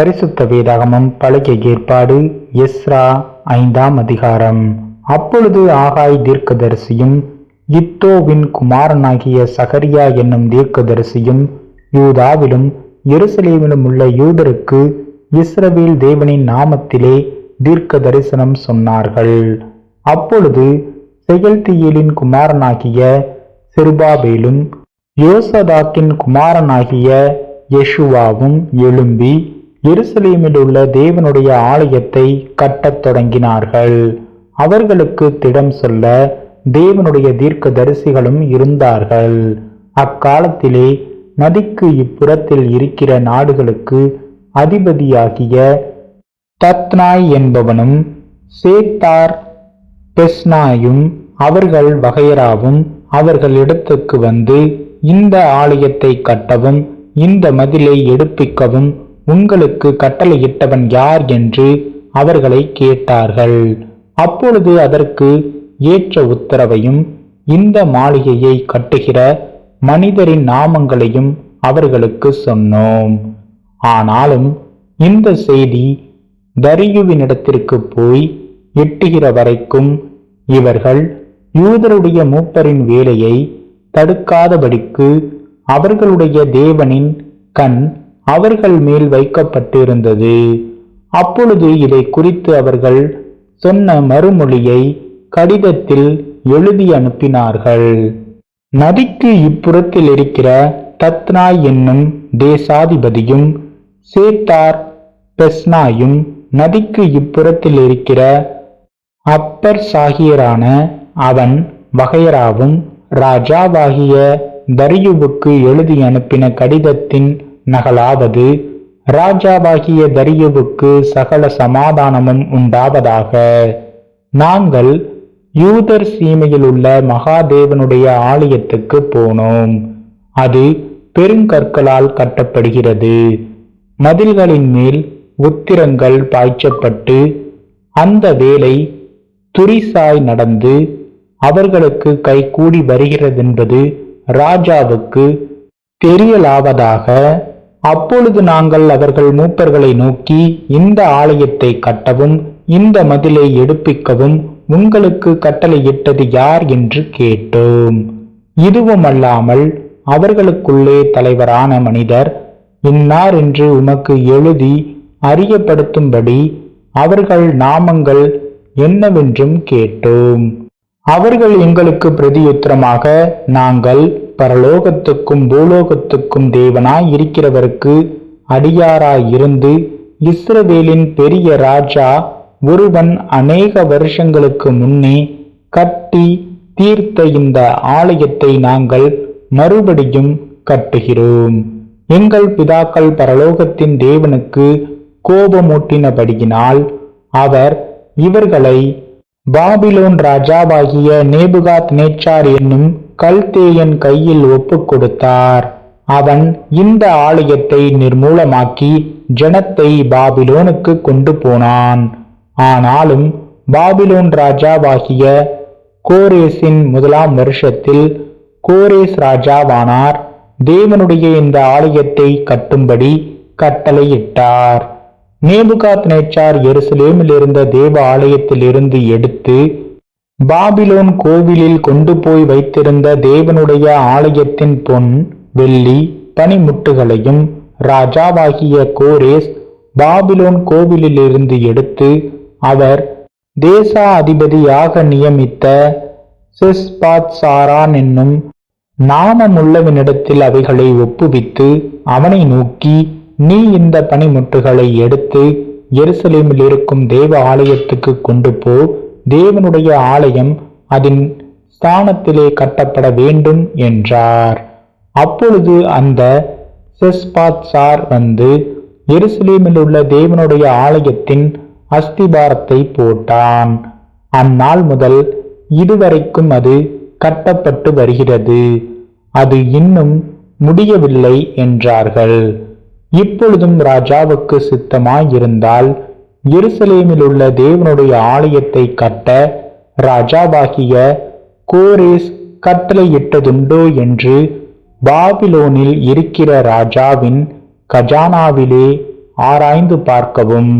பரிசுத்த வேதாகமம் பழைய ஏற்பாடு எஸ்ரா ஐந்தாம் அதிகாரம். அப்பொழுது ஆகாய் தீர்க்கதரிசியும் இத்தோவின் குமாரனாகிய சகரியா என்னும் தீர்க்கதரிசியும் யூதாவிலும் எருசலேமிலும் உள்ள யூதருக்கு இஸ்ரவேல் தேவனின் நாமத்திலே தீர்க்க தரிசனம் சொன்னார்கள். அப்பொழுது செயல்தியலின் குமாரனாகிய செருபாபேலும் யோசதாக்கின் குமாரனாகிய யெஷுவாவும் எழும்பி எருசலேமில் உள்ள தேவனுடைய ஆலயத்தை கட்டத் தொடங்கினார்கள். அவர்களுக்கு திடம் சொல்ல தேவனுடைய தீர்க்க தரிசிகளும் இருந்தார்கள். அக்காலத்திலே நதிக்கு இப்புறத்தில் இருக்கிற நாடுகளுக்கு அதிபதியாகிய தத்னாய் என்பவனும் சேத்தார் பெஸ்னாயும் அவர்கள் வகையராவும் அவர்கள் இடத்துக்கு வந்து இந்த ஆலயத்தை கட்டவும் இந்த மதிலை எடுப்பிக்கவும் உங்களுக்கு கட்டளையிட்டவன் யார் என்று அவர்களை கேட்டார்கள். அப்பொழுது அதற்கு ஏற்ற உத்தரவையும் இந்த மாளிகையை கட்டுகிற மனிதரின் நாமங்களையும் அவர்களுக்கு சொன்னோம். ஆனாலும் இந்த செய்தி தரியுவினிடத்திற்கு போய் எட்டுகிற வரைக்கும் இவர்கள் யூதருடைய மூப்பரின் வேலையை தடுக்காதபடிக்கு அவர்களுடைய தேவனின் கண் அவர்கள் மேல் வைக்கப்பட்டிருந்தது. அப்பொழுது இதை குறித்து அவர்கள் சொன்ன மறுமொழியை கடிதத்தில் எழுதி அனுப்பினார்கள். நதிக்கு இப்புறத்தில் இருக்கிற தத்னாய் என்னும் தேசாதிபதியும் சேத்தார் பெஸ்னாயும் நதிக்கு இப்புறத்தில் இருக்கிற அப்பர் சாகியரான அவன் வகையராவும் ராஜாவாகிய தரியுவுக்கு எழுதி அனுப்பின கடிதத்தின் நகலாவது ராஜாவாகிய தரியுவுக்கு சகல சமாதானமும் உண்டாவதாக. நாங்கள் யூதர் சீமையில் உள்ள மகாதேவனுடைய ஆலயத்துக்கு போனோம். அது பெருங்கற்களால் கட்டப்படுகிறது. மதில்களின் மேல் உத்திரங்கள் பாய்ச்சப்பட்டு அந்த வேலை துரிசாய் நடந்து அவர்களுக்கு கைகூடி வருகிறதென்பது ராஜாவுக்கு தெரியலாவதாக அப்பொழுது நாங்கள் அவர்கள் மூப்பர்களை நோக்கி இந்த ஆலயத்தை கட்டவும் இந்த மதிலை எடுப்பிக்கவும் உங்களுக்கு கட்டளையிட்டது யார் என்று கேட்டோம். இதுவும் அல்லாமல் அவர்களுக்குள்ளே தலைவரான மனிதர் இன்னார் என்று உமக்கு எழுதி அறியப்படுத்தும்படி அவர்கள் நாமங்கள் என்னவென்றும் கேட்டோம். அவர்கள் எங்களுக்கு பிரதியுத்தரமாக நாங்கள் பரலோகத்துக்கும் பூலோகத்துக்கும் தேவனாய் இருக்கிறவருக்கு அடியாராய் இருந்து இஸ்ரவேலின் பெரிய ராஜா ஒருவன் அநேக வருஷங்களுக்கு முன்னே கட்டி தீர்த்த இந்த ஆலயத்தை நாங்கள் மறுபடியும் கட்டுகிறோம். எங்கள் பிதாக்கள் பரலோகத்தின் தேவனுக்கு கோபமூட்டினபடியினால் அவர் இவர்களை பாபிலோன் ராஜாவாகிய நேபுகாத் நேச்சார் என்னும் கல்தேயன் கையில் ஒப்புக் கொடுத்தார். அவன் இந்த ஆலயத்தை நிர்மூலமாக்கி ஜனத்தை பாபிலோனுக்கு கொண்டு போனான். ஆனாலும் பாபிலோன் ராஜாவாகிய கோரேசின் முதலாம் வருஷத்தில் கோரேஸ் ராஜாவானார். தேவனுடைய இந்த ஆலயத்தை கட்டும்படி கட்டளையிட்டார். நேபுகாத் நேச்சார் எருசலேமில் இருந்த தேவ ஆலயத்திலிருந்து எடுத்து பாபிலோன் கோவிலில் கொண்டு போய் வைத்திருந்த தேவனுடைய ஆலயத்தின் பொன் வெள்ளி பனிமுட்டுகளையும் ராஜாவாகிய கோரேஸ் பாபிலோன் கோவிலிலிருந்து எடுத்து அவர் தேசா அதிபதியாக நியமித்த சிஸ்பாத் சாரான் என்னும் நாமமுள்ளவனிடத்தில் அவைகளை ஒப்புவித்து அவனை நோக்கி நீ இந்த பனிமுட்டுகளை எடுத்து எருசலேமில் இருக்கும் தேவ ஆலயத்துக்கு கொண்டு போ தேவனுடைய ஆலயம் அதன் ஸ்தானத்திலே கட்டப்பட வேண்டும் என்றார். அப்பொழுது அந்த செஸ்பாத் சார் வந்து எருசலேமில் உள்ள தேவனுடைய ஆலயத்தின் அஸ்திபாரத்தை போட்டான். அந்நாள் முதல் இதுவரைக்கும் அது கட்டப்பட்டு வருகிறது. அது இன்னும் முடியவில்லை என்றார்கள். இப்பொழுதும் ராஜாவுக்கு சித்தமாயிருந்தால் எருசலேமில் உள்ள தேவனுடைய ஆலயத்தை கட்ட ராஜாவாகிய கோரேஸ் கட்டளையிட்டதுண்டோ என்று பாபிலோனில் இருக்கிற ராஜாவின் கஜானாவிலே ஆராய்ந்து பார்க்கவும்.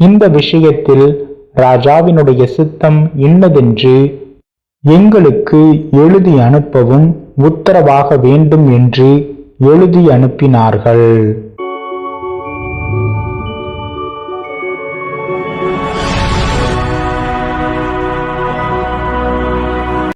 இந்த விஷயத்தில் ராஜாவினுடைய சித்தம் இன்னதென்று எங்களுக்கு எழுதி அனுப்பவும் உத்தரவாக வேண்டும் என்று எழுதி அனுப்பினார்கள்.